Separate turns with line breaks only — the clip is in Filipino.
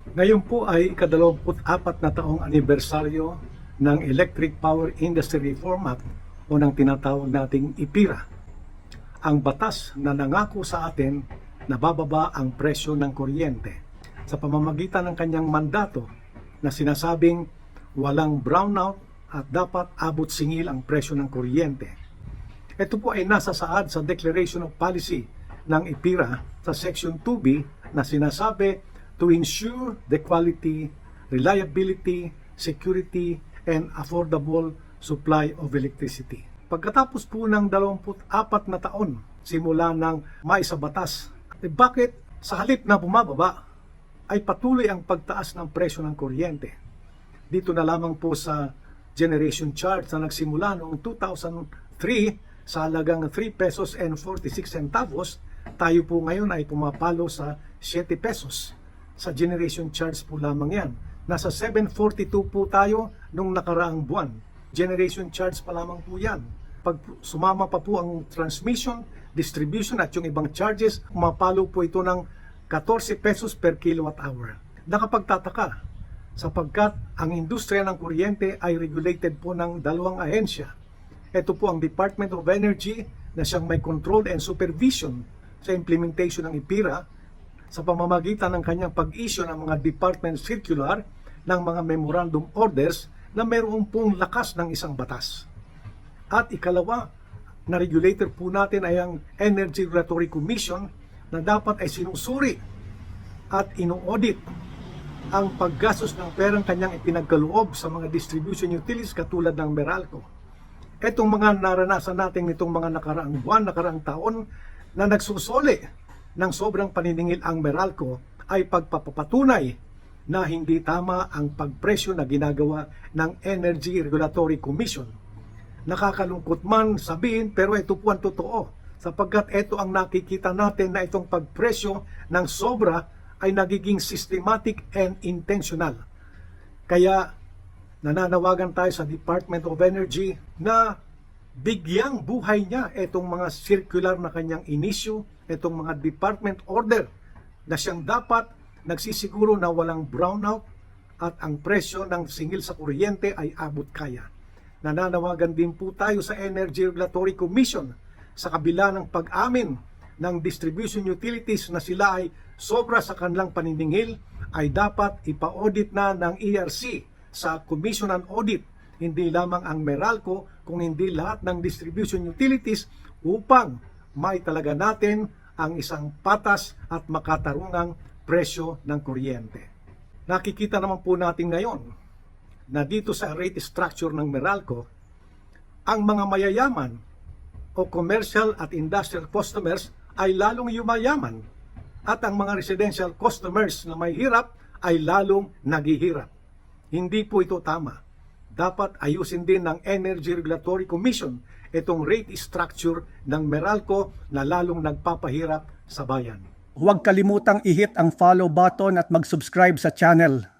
Ngayon po ay ikadalawamput-apat na taong anibersaryo ng Electric Power Industry Reform Act o ng tinatawag nating IPIRA. Ang batas na nangako sa atin na bababa ang presyo ng kuryente sa pamamagitan ng kanyang mandato na sinasabing walang brownout at dapat abot singil ang presyo ng kuryente. Ito po ay nasa saad sa Declaration of Policy ng IPIRA sa Section 2B na sinasabi to ensure the quality, reliability, security, and affordable supply of electricity. Pagkatapos po ng 24 na taon simula ng maisabatas, eh bakit sa halip na bumababa ay patuloy ang pagtaas ng presyo ng kuryente? Dito na lamang po sa generation chart na nagsimula noong 2003 sa halagang 3 pesos and 46 centavos, tayo po ngayon ay pumapalo sa 7 pesos. Sa generation charge po lamang yan. Nasa 742 po tayo nung nakaraang buwan. Generation charge pa lamang po yan. Pag sumama pa po ang transmission, distribution at yung ibang charges, pumapalo po ito ng 14 pesos per kilowatt hour. Nakapagtataka sapagkat ang industriya ng kuryente ay regulated po ng dalawang ahensya. Ito po ang Department of Energy na siyang may control and supervision sa implementation ng IPIRA sa pamamagitan ng kanyang pag-issue ng mga department circular ng mga memorandum orders na mayroong pong lakas ng isang batas. At ikalawa, na regulator po natin ay ang Energy Regulatory Commission na dapat ay sinusuri at ino-audit ang paggastos ng perang kanyang ipinagkaloob sa mga distribution utilities katulad ng Meralco. Itong mga naranasan natin nitong mga nakaraang buwan, nakaraang taon na nagsusoli ng sobrang paniningil ang Meralco ay pagpapapatunay na hindi tama ang pagpresyo na ginagawa ng Energy Regulatory Commission. Nakakalungkot man sabihin pero ito po ang totoo sapagkat ito ang nakikita natin na itong pagpresyo ng sobra ay nagiging systematic and intentional. Kaya nananawagan tayo sa Department of Energy na bigyang buhay niya itong mga circular na kanyang inisyu, itong mga department order na siyang dapat nagsisiguro na walang brownout at ang presyo ng singil sa kuryente ay abot kaya. Nananawagan din po tayo sa Energy Regulatory Commission sa kabila ng pag-amin ng distribution utilities na sila ay sobra sa kanilang paniningil ay dapat ipa-audit na ng ERC sa Commission on Audit hindi lamang ang Meralco kung hindi lahat ng distribution utilities upang may talaga natin ang isang patas at makatarungang presyo ng kuryente. Nakikita naman po natin ngayon na dito sa rate structure ng Meralco, ang mga mayayaman o commercial at industrial customers ay lalong yumayaman at ang mga residential customers na may hirap ay lalong naghihirap. Hindi po ito tama. Dapat ayusin din ng Energy Regulatory Commission itong rate structure ng Meralco na lalong nagpapahirap sa bayan.
Huwag kalimutang i-hit ang follow button at mag-subscribe sa channel